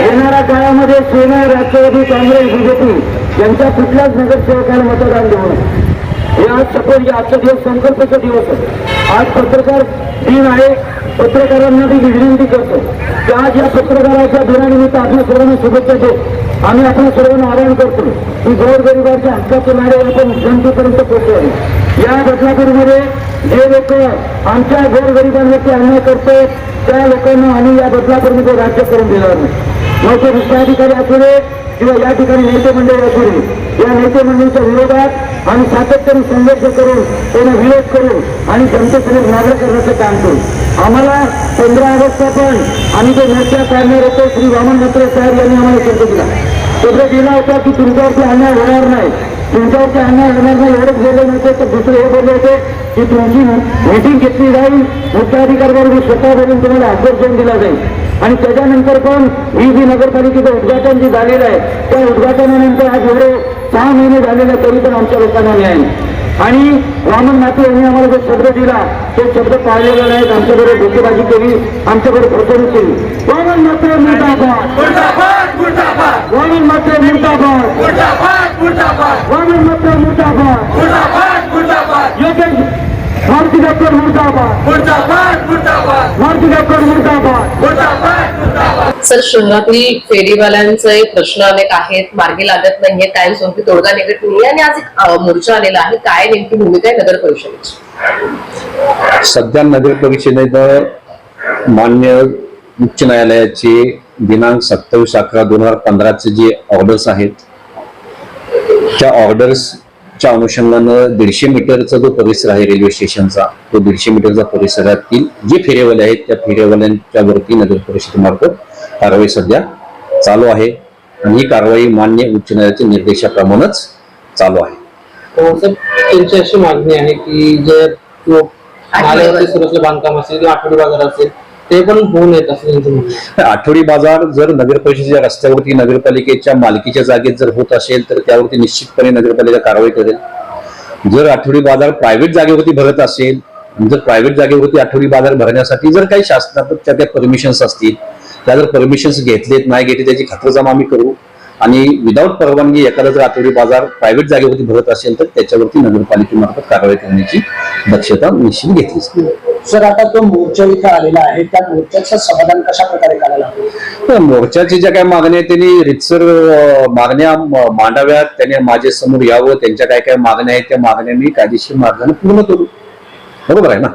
येणाऱ्या काळामध्ये सेना राष्ट्रवादी काँग्रेस बीजेपी यांच्या कुठल्याच नगरसेवकाला मतदान देऊ नये हे आज सपोज आजचा दिवस संकल्पाचा दिवस आहे. आज पत्रकार दिन आहे पत्रकारांना मी विनंती करतो की आज या पत्रकाराच्या दिनानिमित्त आपल्या सर्वांना शुभेच्छा देत आम्ही आपल्या सर्वांना आवाहन करतो की गोरगरिबाच्या हक्काचे नारे आपण जनतेपर्यंत पोहोचवावे. या बदलापूरमध्ये जे लोक आमच्या गोरगरिबांवरती अन्याय करतोय त्या लोकांना आम्ही या बदलापूरमध्ये राज्य करून देणार नाही. मग ते विश्वाधिकारी असू दे किंवा या ठिकाणी नेते मंडळी असू दे या नेते मंडळीच्या विरोधात आम्ही सातत्याने संघर्ष करून त्यांना विरोध करू आणि जनतेसमोर मागं करण्याचं काम करू. आम्हाला पंधरा ऑगस्टचा पण आम्ही जे नेत्या काढणार होतो श्री वामन म्हात्रे साहेब यांनी आम्हाला शब्द दिला. शब्द दिला होता की तुमच्यावरती अन्याय होणार नाही. तुमच्यावरती अन्याय होणार नाही एवढंच बोलले नव्हते तर दुसरे हे बोलले होते की तुमची मीटिंग घेतली जाईल मुख्याधिकाऱ्याबरोबर स्वतः बोलून तुम्हाला आश्वासन दिला जाईल. आणि त्याच्यानंतर पण ही जी नगरपालिकेचं उद्घाटन जे झालेलं आहे त्या उद्घाटनानंतर आज एवढे सहा महिने झालेले तरी पण आमच्या लोकांना न्याय नाही. आणि वामन माते यांनी आम्हाला जो शब्द दिला ते शब्द पाळलेला नाहीत आमच्याबरोबर धोकेबाजी केली आमच्याबरोबर फसवणूक केली. वामन मात्र मुर्दाबाद. वामन मात्र मुर्दाबाद. वामन मात्र मुर्दाबाद। मुर्दाबाद मुर्दाबाद। योगेश भारती डॉक्टर मुर्दाबाद। मुर्दाबाद मुर्दाबाद। भारती डॉक्टर मुर्दाबाद। मुर्दाबाद मुर्दाबाद। सर शहरातील फेरीवाल्यांचे प्रश्न अनेक आहेत. मार्गी लागत नाहीये कायमस्वरूपी तोडगा निघत नाहीये आणि आज एक मोर्चा आलेला आहे. काय नेमकी भूमिका आहे नगर परिषदेची? सध्या नगर परिषदेनं मान्य उच्च न्यायालयाचे दिनांक सत्तावीस अकरा दोन हजार पंधराचे जे ऑर्डर्स आहेत त्या ऑर्डर्सच्या अनुषंगानं दीडशे मीटरचा जो परिसर आहे रेल्वे स्टेशनचा तो दीडशे मीटरचा परिसरातील जे फेरेवाले आहेत त्या फेरेवाल्यांच्या वरती नगर परिषदेमार्फत कारवाई सध्या चालू आहे. आणि ही कारवाई मान्य उच्च न्यायालयाच्या निर्देशाप्रमाणेच चालू आहे. हो, सर त्यांची अशी मागणी आहे की जे बांधकाम असेल किंवा आठवडी बाजार असेल ते पण होऊन येत असं त्यांचं म्हणणं आहे. आठवडी बाजार जर नगर परिषदेच्या रस्त्यावरती नगरपालिकेच्या मालकीच्या जागेत जर होत असेल तर त्यावरती निश्चितपणे नगरपालिका कारवाई करेल जर आठवडी बाजार प्रायव्हेट जागेवरती भरत असेल जर प्रायव्हेट जागेवरती आठवडी बाजार भरण्यासाठी जर काही शासनाच्या त्या परमिशन्स असतील त्या जर परमिशन्स घेतलेत नाही घेतले त्याची खातरजमा आम्ही करू आणि विदाऊट परवानगी एखादा जर आठवडी बाजार प्रायव्हेट जागेवरती भरत असेल तर त्याच्यावरती नगरपालिकेमार्फत कारवाई करण्याची दक्षता निश्चित घेतली. सर आता तो मोर्चा इथं आलेला आहे. त्या मोर्चाचं समाधान कशा प्रकारे करायला मोर्चाची ज्या काही मागण्या आहेत त्यांनी रितसर मागण्या मांडाव्यात. त्यांनी माझ्यासमोर यावं. त्यांच्या काय काय मागण्या आहेत त्या मागण्या मी कायदेशीर मार्गाने पूर्ण करू. बरोबर आहे ना?